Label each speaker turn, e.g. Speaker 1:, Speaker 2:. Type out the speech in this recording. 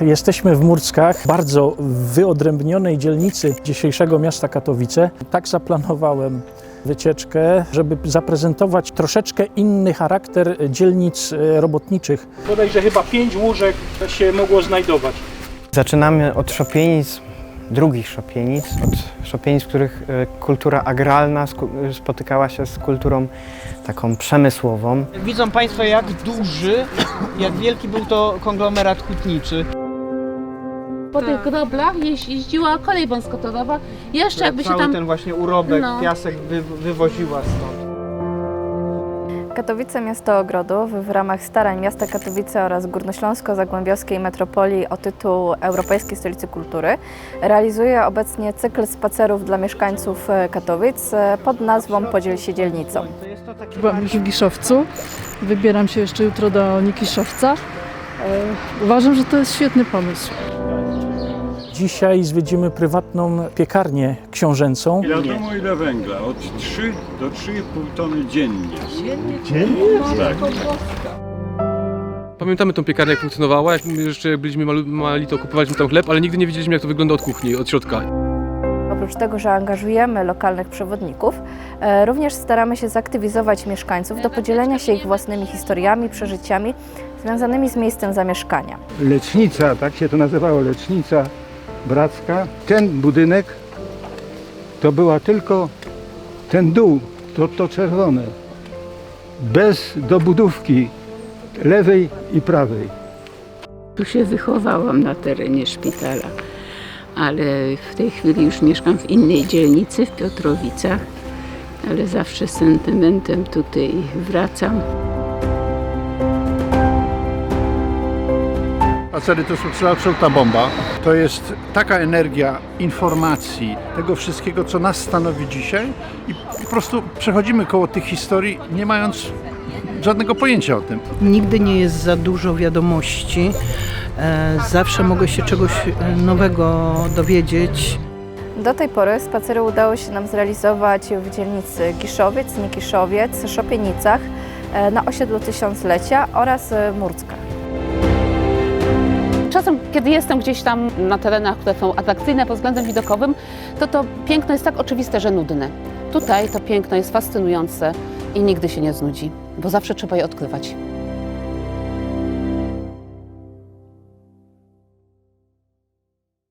Speaker 1: Jesteśmy w Murckach, bardzo wyodrębnionej dzielnicy dzisiejszego miasta Katowice. Tak zaplanowałem wycieczkę, żeby zaprezentować troszeczkę inny charakter dzielnic e, robotniczych. Bodajże chyba pięć łóżek się mogło znajdować.
Speaker 2: Zaczynamy od szopienic, drugich szopienic, od szopienic, w których e, kultura agralna sku- spotykała się z kulturą taką przemysłową.
Speaker 3: Widzą Państwo, jak duży, jak wielki był to konglomerat hutniczy.
Speaker 4: Po tych groblach jeź- jeździła kolej wąskotorowa. Jeszcze jakby się
Speaker 3: Cały
Speaker 4: tam...
Speaker 3: ten właśnie urobek,
Speaker 4: No.
Speaker 3: piasek wy, wywoziła stąd.
Speaker 5: Katowice Miasto Ogrodów w ramach starań miasta Katowice oraz Górnośląsko-Zagłębiowskiej Metropolii o tytuł Europejskiej Stolicy Kultury realizuje obecnie cykl spacerów dla mieszkańców e, Katowic e, pod nazwą Podziel się dzielnicą.
Speaker 3: To jest to taki
Speaker 6: Byłam już w Giszowcu. Wybieram się jeszcze jutro do Nikiszowca. E, Uważam, że to jest świetny pomysł.
Speaker 1: Dzisiaj zwiedzimy prywatną piekarnię książęcą.
Speaker 7: Wiadomo ile węgla, od 3 do 3,5 tony dziennie. Dziennie? Tak.
Speaker 8: Pamiętamy tą piekarnię, jak funkcjonowała. Jak jeszcze byliśmy malu- mali, to kupowaliśmy tam chleb, ale nigdy nie wiedzieliśmy, jak to wygląda od kuchni, od środka.
Speaker 5: Oprócz tego, że angażujemy lokalnych przewodników, e, również staramy się zaktywizować mieszkańców do podzielenia się ich własnymi historiami, przeżyciami związanymi z miejscem zamieszkania.
Speaker 9: lecznica, tak się to nazywało, lecznica bracka. Ten budynek to była tylko ten dół, to, to czerwone, bez dobudówki lewej i prawej.
Speaker 10: Tu się wychowałam na terenie szpitala, ale w tej chwili już mieszkam w innej dzielnicy, w Piotrowicach, ale zawsze z sentymentem tutaj wracam.
Speaker 9: Spacery to jest absolutna bomba. To jest taka energia informacji, tego wszystkiego, co nas stanowi dzisiaj i po prostu przechodzimy koło tych historii, nie mając żadnego pojęcia o tym.
Speaker 11: Nigdy nie jest za dużo wiadomości. E, Zawsze mogę się czegoś e, nowego dowiedzieć.
Speaker 5: Do tej pory spacery udało się nam zrealizować w dzielnicy Giszowiec, Nikiszowiec, Szopienicach, e, na osiedlu Tysiąclecia oraz Murckach.
Speaker 4: Czasem, kiedy jestem gdzieś tam na terenach, które są atrakcyjne pod względem widokowym, to to piękno jest tak oczywiste, że nudne. Tutaj to piękno jest fascynujące i nigdy się nie znudzi, bo zawsze trzeba je odkrywać.